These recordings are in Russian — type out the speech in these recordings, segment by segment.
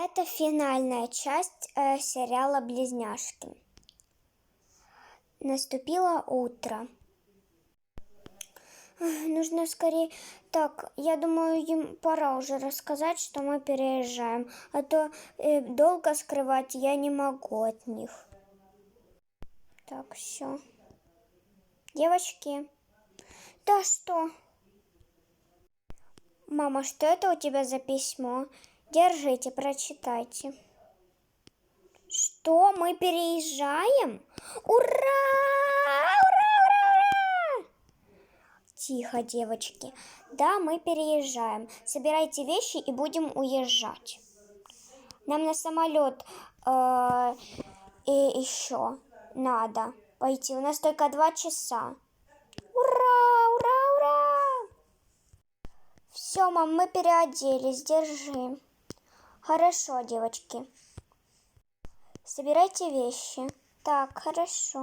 Это финальная часть э, сериала «Близняшки». Наступило утро. Нужно скорее... Так, я думаю, им пора уже рассказать, что мы переезжаем. А то э, долго скрывать я не могу от них. Так, все. Девочки. Да что? Мама, что это у тебя за письмо? Держите, прочитайте. Что, мы переезжаем? Ура! Ура, ура, ура! Тихо, девочки. Да, мы переезжаем. Собирайте вещи и будем уезжать. Нам на самолет э, и еще надо пойти. У нас только два часа. Ура, ура, ура! Все, мам, мы переоделись. Держи. Хорошо, девочки. Собирайте вещи. Так, хорошо.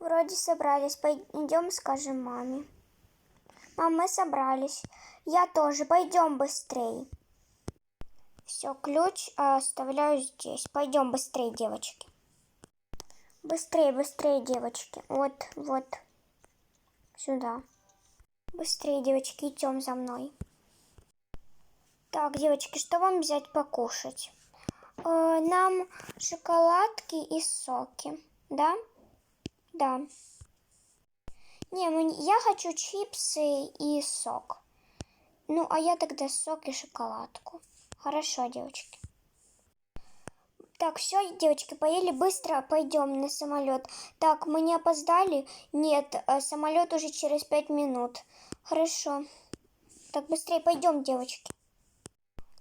Вроде собрались. Пойдем, скажем маме. Мам, мы собрались. Я тоже. Пойдем быстрее. Все, ключ оставляю здесь. Пойдем быстрее, девочки. Быстрее, быстрее, девочки. Вот, вот. Сюда. Быстрее, девочки, идем за мной. Так, девочки, что вам взять покушать? Э, нам шоколадки и соки, да? Да. Не, я хочу чипсы и сок. Ну, а я тогда сок и шоколадку. Хорошо, девочки. Так, все, девочки, поели быстро, пойдем на самолет. Так, мы не опоздали? Нет, э, самолет уже через пять минут. Хорошо. Так, быстрее пойдем, девочки.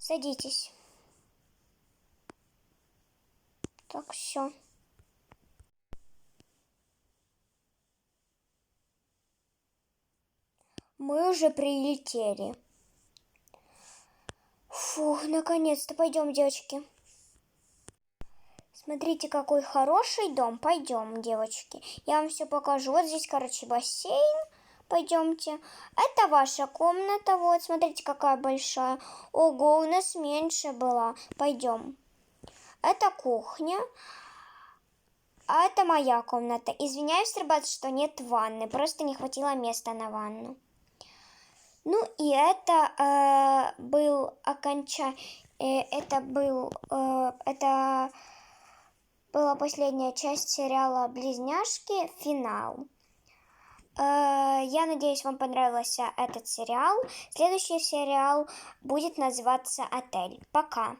Садитесь. Так, все. Мы уже прилетели. Фух, наконец-то. Пойдем, девочки. Смотрите, какой хороший дом. Пойдем, девочки. Я вам все покажу. Вот здесь, короче, бассейн. Пойдемте. Это ваша комната. Вот, смотрите, какая большая. Ого, у нас меньше была. Пойдем. Это кухня. А это моя комната. Извиняюсь, ребят, что нет ванны. Просто не хватило места на ванну. Ну и это э, был оконча... Э, это был... Э, это была последняя часть сериала «Близняшки. Финал». Э, я надеюсь, вам понравился этот сериал. Следующий сериал будет называться «Отель». Пока!